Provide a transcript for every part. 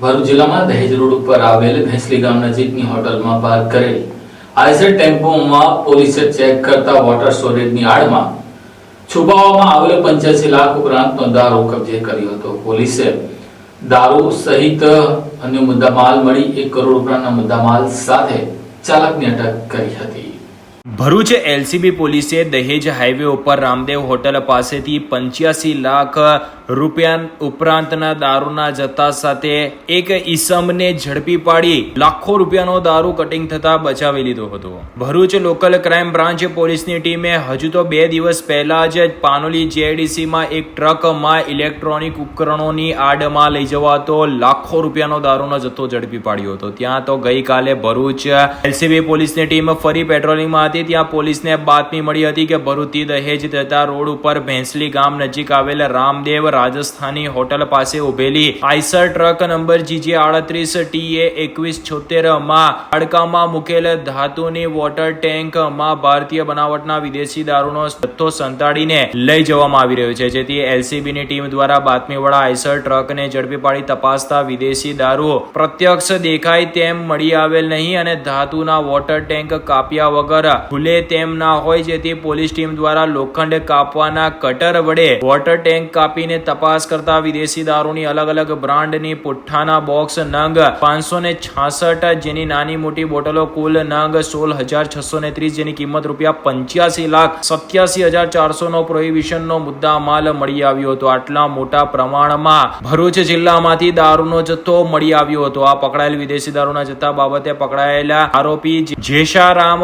ભરૂચ જિલ્લામાં દહેજ રોડ ઉપર આવેલ ભેંસલી ગામ નજીકની હોટલમાં પાર્ક કરેલ આઈસર ટેમ્પોમાં પોલીસે ચેક કરતા વોટર સ્ટોરેજની આડમાં છુપાવવામાં આવેલો પંચ્યાસી લાખ ઉપરાંતનો દારૂ કબજે કર્યો હતો. પોલીસે દારૂ સહિત અન્ય મુદ્દામાલ મળી એક કરોડ ઉપરાંતના મુદ્દામાલ સાથે ચાલકની અટક કરી હતી. ભરૂચ એલસીબી પોલીસે દહેજ હાઈવે ઉપર રામદેવ હોટલ પાસેથી પંચ્યાસી લાખ રૂપિયા ઉપરાંતના દારૂના જથ્થા સાથે એક ઈસમને ઝડપી પાડી લાખો રૂપિયાનો દારૂ કટિંગ થતા બચાવી લીધો હતો. ભરૂચ લોકલ ક્રાઇમ બ્રાન્ચ પોલીસની ટીમે હજુ તો બે દિવસ પહેલા જ પાનોલી જેઆઈડીસીમાં એક ટ્રકમાં ઇલેક્ટ્રોનિક ઉપકરણોની આડમાં લઈ જવાતો લાખો રૂપિયાનો દારૂનો જથ્થો ઝડપી પાડ્યો હતો. ત્યાં તો ગઈકાલે ભરૂચ એલસીબી પોલીસની ટીમ ફરી પેટ્રોલિંગમાં હતી, ત્યાં પોલીસને બાતમી મળી હતી કે ભરૂચથી દહેજ જતા રોડ ઉપર ભેંસલી ગામ નજીક આવેલ રામદેવ રાજસ્થાની હોટલ પાસે ઉભેલી આઈસર ટ્રક નંબર જીજે આડત્રીસ ટીએ એકવીસ છોતેરમાં અડકામાં મૂકેલ ધાતુની વોટર ટેન્કમાં ભારતીય બનાવટના વિદેશી દારૂનો જથ્થો સંતાડીને લઈ જવામાં આવી રહ્યો છે. જેથી એલસીબી ની ટીમ દ્વારા બાતમીવાળા આઈસર ટ્રકને ઝડપી પાડી તપાસતા વિદેશી દારૂ પ્રત્યક્ષ દેખાય તેમ મળી આવેલ નહીં અને ધાતુના વોટર ટેન્ક કાપ્યા વગર ખુલે તેમ ના હોય જેથી પોલીસ ટીમ દ્વારા લોખંડ કાપવાના કટર વડે વોટર ટેન્ક કાપીને તપાસ કરતા વિદેશી દારૂની અલગ અલગ બ્રાન્ડની પુઠ્ઠાના બોક્સ નંગ પાંચસો ને છાસઠ જેની નાની મોટી બોટલો કુલ નંગ સોળ હજાર છસો ને ત્રીસ જેની કિંમત રૂપિયા પંચ્યાસી લાખ સત્યાસી હજાર ચારસો નો પ્રોહિબિશન નો મુદ્દા માલ મળી આવ્યો હતો. આટલા મોટા પ્રમાણમાં ભરૂચ જિલ્લામાંથી દારૂનો જથ્થો મળી આવ્યો હતો. આ પકડાયેલ વિદેશી દારૂના જથ્થા બાબતે પકડાયેલા આરોપી જેશારામ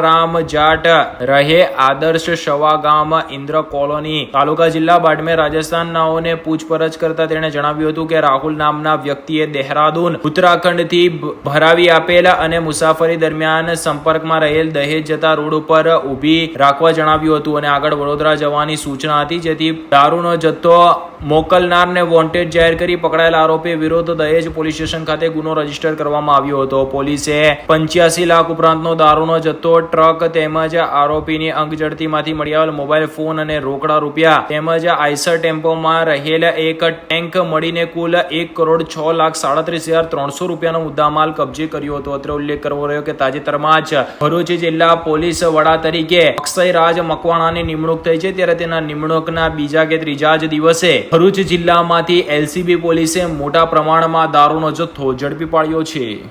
વિષ્ણારામ જાટ રહે આદર્શ શવા ગામ ઇન્દ્ર કોલોની. તાલુકા જિલ્લા બાડમેર રાજસ્થાન નાઓને પૂછપરછ કરતા તેણે જણાવ્યું હતું કે રાહુલ નામના વ્યક્તિએ દહેરાદૂન ઉત્તરાખંડથી ભરાવી આપેલા અને મુસાફરી દરમિયાન સંપર્કમાં રહેલ દહેજ જતા રોડ ઉપર ઊભી રાખવા જણાવ્યું હતું અને આગળ વડોદરા જવાની સૂચના હતી જેથી દારૂનો જથ્થો મોકલનારને વોન્ટેડ જાહેર કરી પકડાયેલા આરોપી વિરુદ્ધ દહેજ પોલીસ સ્ટેશન ખાતે ગુનો રજિસ્ટર કરવામાં આવ્યો હતો. પોલીસે પંચ્યાસી લાખ ઉપરાંતનો દારૂનો જથ્થો, ટ્રક તેમજ આરોપીની અંગ ઝડતીમાંથી મળી આવેલ મોબાઈલ ફોન અને રોકડા રૂપિયા તેમજ આઈસર ટેમ્પોમાં રહેલ એક ટેન્ક મળીને કુલ એક કરોડ છ લાખ સાડત્રીસ હજાર ત્રણસો રૂપિયાનો મુદ્દામાલ કબજે કર્યો હતો. અત્રે ઉલ્લેખ કરવો રહ્યો કે તાજેતરમાં જ ભરૂચ જિલ્લા પોલીસ વડા તરીકે અક્ષય રાજ મકવાણાની નિમણૂક થઈ છે. ત્યારે તેના નિમણૂકના બીજા કે ત્રીજા જ દિવસે ભરૂચ જિલ્લામાંથી એલસીબી પોલીસે મોટા પ્રમાણમાં દારૂનો જથ્થો ઝડપી પાડ્યો છે.